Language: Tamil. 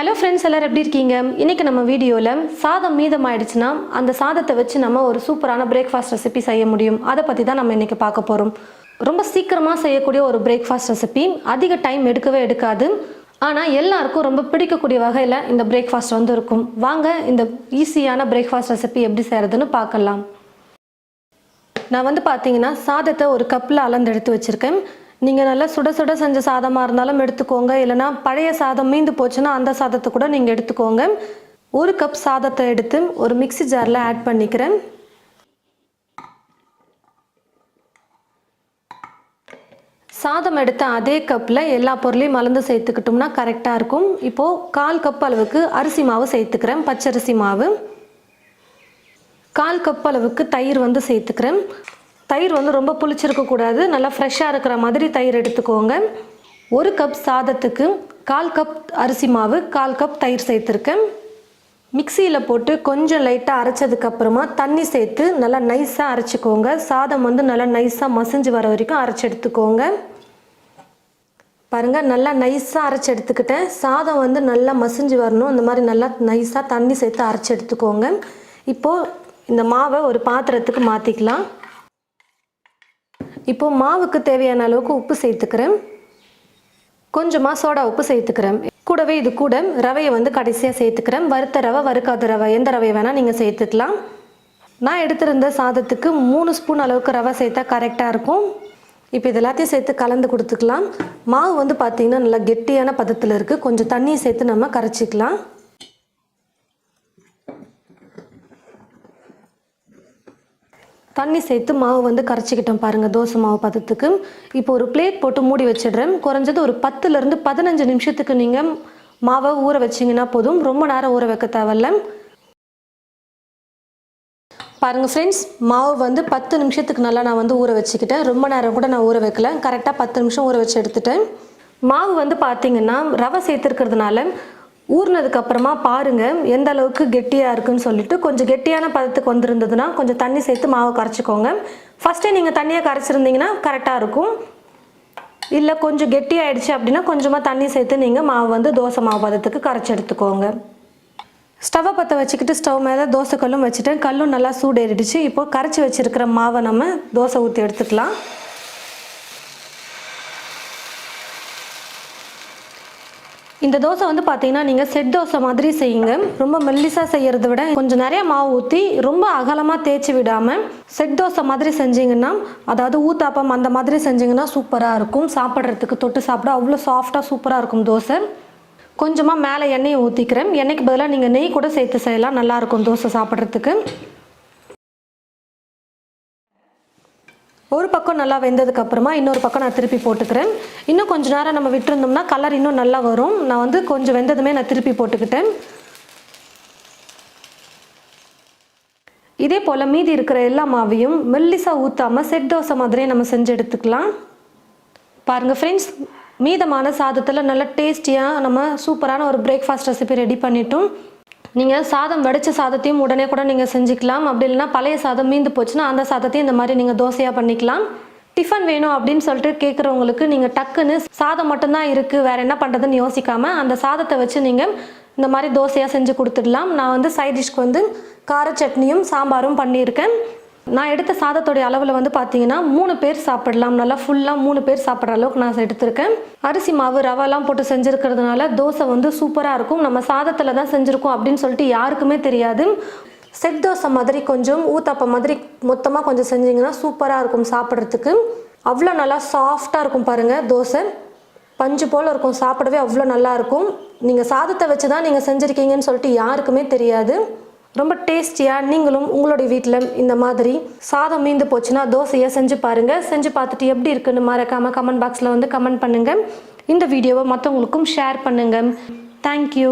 ஹலோ ஃப்ரெண்ட்ஸ் எல்லோரும் எப்படி இருக்கீங்க? இன்றைக்கி நம்ம வீடியோவில் சாதம் மீதம் ஆயிடுச்சுன்னா அந்த சாதத்தை வச்சு நம்ம ஒரு சூப்பரான பிரேக்ஃபாஸ்ட் ரெசிபி செய்ய முடியும். அதை பற்றி தான் நம்ம இன்றைக்கி பார்க்க போகிறோம் ரொம்ப சீக்கிரமாக செய்யக்கூடிய ஒரு பிரேக்ஃபாஸ்ட் ரெசிபி அதிக டைம் எடுக்கவே எடுக்காது. ஆனால் எல்லாருக்கும் ரொம்ப பிடிக்கக்கூடிய வகையில் இந்த பிரேக்ஃபாஸ்ட் வந்து இருக்கும். வாங்க இந்த ஈஸியான பிரேக்ஃபாஸ்ட் ரெசிபி எப்படி செய்கிறதுன்னு பார்க்கலாம். நான் வந்து பார்த்தீங்கன்னா சாதத்தை ஒரு கப்பில் அளந்து எடுத்து வச்சுருக்கேன். நீங்கள் நல்லா சுட சுட செஞ்ச சாதமாக இருந்தாலும் எடுத்துக்கோங்க. இல்லைனா பழைய சாதம் மீந்து போச்சுன்னா அந்த சாதத்தை கூட நீங்கள் எடுத்துக்கோங்க. ஒரு கப் சாதத்தை எடுத்து ஒரு மிக்ஸி ஜாரில் ஆட் பண்ணிக்கிறேன். சாதம் எடுத்த அதே கப்பில் எல்லா பொருளையும் மலர்ந்து சேர்த்துக்கிட்டோம்னா கரெக்டாக இருக்கும். இப்போது கால் கப் அளவுக்கு அரிசி மாவு சேர்த்துக்கிறேன். பச்சரிசி மாவு. கால் கப் அளவுக்கு தயிர் வந்து சேர்த்துக்கிறேன். தயிர் வந்து ரொம்ப புளிச்சிருக்கக்கூடாது நல்லா ஃப்ரெஷ்ஷாக இருக்கிற மாதிரி தயிர் எடுத்துக்கோங்க. ஒரு கப் சாதத்துக்கு கால் கப் அரிசி மாவு கால் கப் தயிர் சேர்த்துருக்கேன். மிக்சியில் போட்டு கொஞ்சம் லைட்டாக அரைச்சதுக்கப்புறமா தண்ணி சேர்த்து நல்லா நைஸாக அரைச்சிக்கோங்க. சாதம் வந்து நல்லா நைஸாக மசிஞ்சு வர வரைக்கும் அரைச்சி எடுத்துக்கோங்க. பாருங்கள் நல்லா நைஸாக அரைச்சி எடுத்துக்கிட்டேன். சாதம் வந்து நல்லா மசிஞ்சு வரணும். அந்த மாதிரி நல்லா நைஸாக தண்ணி சேர்த்து அரைச்சி எடுத்துக்கோங்க. இப்போது இந்த மாவை ஒரு பாத்திரத்துக்கு மாற்றிக்கலாம் இப்போது மாவுக்கு தேவையான அளவுக்கு உப்பு சேர்த்துக்கிறேன். கொஞ்சமாக சோடா உப்பு சேர்த்துக்கிறேன். கூடவே இது கூட ரவையை வந்து கடைசியாக சேர்த்துக்கிறேன். வறுத்த ரவை வறுக்காத ரவை எந்த ரவையை வேணால் நீங்கள் சேர்த்துக்கலாம். நான் எடுத்திருந்த சாதத்துக்கு மூணு ஸ்பூன் அளவுக்கு ரவை சேர்த்தா கரெக்டாக இருக்கும். இப்போ இது எல்லாத்தையும் சேர்த்து கலந்து கொடுத்துக்கலாம். மாவு வந்து பார்த்திங்கன்னா நல்லா கெட்டியான பதத்தில் இருக்குது கொஞ்சம் தண்ணியை சேர்த்து நம்ம கரைச்சிக்கலாம். தண்ணி சேர்த்து மாவு வந்து கரைச்சிக்கிட்டோம் பாருங்கள் தோசை மாவு பதத்துக்கு. இப்போ ஒரு பிளேட் போட்டு மூடி வச்சிடுறேன். குறைஞ்சது ஒரு பத்துலேருந்து பதினஞ்சு நிமிஷத்துக்கு நீங்கள் மாவை ஊற வச்சிங்கன்னா போதும். ரொம்ப நேரம் ஊற வைக்க தேவையில்ல. பாருங்கள் ஃப்ரெண்ட்ஸ் மாவு வந்து பத்து நிமிஷத்துக்கு நல்லா நான் வந்து ஊற வச்சுக்கிட்டேன். ரொம்ப நேரம் கூட நான் ஊற வைக்கல. கரெக்டாக பத்து நிமிஷம் ஊற வச்சு எடுத்துட்டேன். மாவு வந்து பார்த்தீங்கன்னா ரவை சேர்த்துருக்கிறதுனால ஊறினதுக்கப்புறமா அப்புறமா பாருங்க எந்த அளவுக்கு கெட்டியாக இருக்குன்னு சொல்லிட்டு கொஞ்சம் கெட்டியான பதத்துக்கு வந்திருந்ததுன்னா கொஞ்சம் தண்ணி சேர்த்து மாவு கரைச்சிக்கோங்க. ஃபஸ்ட்டே நீங்கள் தண்ணியை கரைச்சிருந்தீங்கன்னா கரெக்டாக இருக்கும். இல்லை கொஞ்சம் கெட்டியாயிடுச்சு அப்படின்னா கொஞ்சமாக தண்ணி சேர்த்து நீங்கள் மாவு வந்து தோசை மாவு பதத்துக்கு கரைச்சி எடுத்துக்கோங்க. ஸ்டவ்வை பற்ற வச்சுக்கிட்டு ஸ்டவ் மேலே தோசை கல்லும் வச்சுட்டேன். கல்லும் நல்லா சூடேறிடுச்சு. இப்போ கரைச்சி வச்சுருக்கிற மாவை நம்ம தோசை ஊற்றி எடுத்துக்கலாம். இந்த தோசை வந்து பார்த்தீங்கன்னா நீங்கள் செட் தோசை மாதிரி செய்யுங்க. ரொம்ப மெல்லிசாக செய்கிறத விட கொஞ்சம் நிறைய மாவு ஊற்றி ரொம்ப அகலமாக தேய்ச்சி விடாமல் செட் தோசை மாதிரி செஞ்சீங்கன்னா அதாவது ஊத்தாப்பம் அந்த மாதிரி செஞ்சீங்கன்னா சூப்பராக இருக்கும். சாப்பிட்றதுக்கு தொட்டு சாப்பிட அவ்வளோ சாஃப்டாக சூப்பராக இருக்கும் தோசை. கொஞ்சமாக மேலே எண்ணெயை ஊற்றிக்கிறேன் எண்ணெய்க்கு பதிலாக நீங்கள் நெய் கூட சேர்த்து செய்யலாம். நல்லாயிருக்கும் தோசை சாப்பிட்றதுக்கு. ஒரு பக்கம் நல்லா வெந்ததுக்கு அப்புறமா இன்னொரு பக்கம் நான் திருப்பி போட்டுக்கிறேன். இன்னும் கொஞ்ச நேரம் நம்ம விட்டுருந்தோம்னா கலர் இன்னும் நல்லா வரும். நான் வந்து கொஞ்சம் வெந்ததுமே நான் திருப்பி போட்டுக்கிட்டேன். இதே போல் மீதி இருக்கிற எல்லா மாவையும் மெல்லிசாக ஊற்றாமல் செட் தோசை மாதிரியே நம்ம செஞ்சு எடுத்துக்கலாம். பாருங்கள் ஃப்ரெண்ட்ஸ் மீதமான சாதத்தில் நல்ல டேஸ்டியாக நம்ம சூப்பரான ஒரு பிரேக்ஃபாஸ்ட் ரெசிபி ரெடி பண்ணிட்டோம். நீங்கள் சாதம் வடித்த சாதத்தையும் உடனே கூட நீங்கள் செஞ்சுக்கலாம். அப்படி இல்லைன்னா பழைய சாதம் மீந்து போச்சுன்னா அந்த சாதத்தையும் இந்த மாதிரி நீங்கள் தோசையாக பண்ணிக்கலாம். டிஃபன் வேணும் அப்படின்னு சொல்லிட்டு கேட்குறவங்களுக்கு நீங்கள் டக்குன்னு சாதம் மட்டும்தான் இருக்குது வேறு என்ன பண்ணுறதுன்னு யோசிக்காமல் அந்த சாதத்தை வச்சு நீங்கள் இந்த மாதிரி தோசையாக செஞ்சு கொடுத்துடலாம். நான் வந்து சைட் டிஷ்க்கு வந்து கார சட்னியும் சாம்பாரும் பண்ணியிருக்கேன். நான் எடுத்த சாதத்தோடைய அளவில் வந்து பார்த்தீங்கன்னா மூணு பேர் சாப்பிடலாம். நல்லா ஃபுல்லாக மூணு பேர் சாப்பிட்ற அளவுக்கு நான் எடுத்திருக்கேன். அரிசி மாவு ரவாலாம் போட்டு செஞ்சுருக்கிறதுனால தோசை வந்து சூப்பராக இருக்கும். நம்ம சாதத்தில் தான் செஞ்சுருக்கோம் அப்படின்னு சொல்லிட்டு யாருக்குமே தெரியாது. செட் தோசை மாதிரி கொஞ்சம் ஊத்தாப்பம் மாதிரி மொத்தமாக கொஞ்சம் செஞ்சிங்கன்னா சூப்பராக இருக்கும் சாப்பிட்றதுக்கு. அவ்வளோ நல்லா சாஃப்டாக இருக்கும் பாருங்கள் தோசை. பஞ்சு போல் இருக்கும் சாப்பிடவே அவ்வளோ நல்லாயிருக்கும் நீங்கள் சாதத்தை வச்சு தான் நீங்கள் செஞ்சுருக்கீங்கன்னு சொல்லிட்டு யாருக்குமே தெரியாது. ரொம்ப டேஸ்டியாக நீங்களும் உங்களுடைய வீட்டில் இந்த மாதிரி சாதம் மீந்து போச்சுன்னா தோசையை செஞ்சு பாருங்கள் செஞ்சு பார்த்துட்டு எப்படி இருக்குன்னு மறக்காமல் கமெண்ட் பாக்ஸில் வந்து கமெண்ட் பண்ணுங்கள் இந்த வீடியோவை மற்றவங்களுக்கும் ஷேர் பண்ணுங்கள் தேங்க்யூ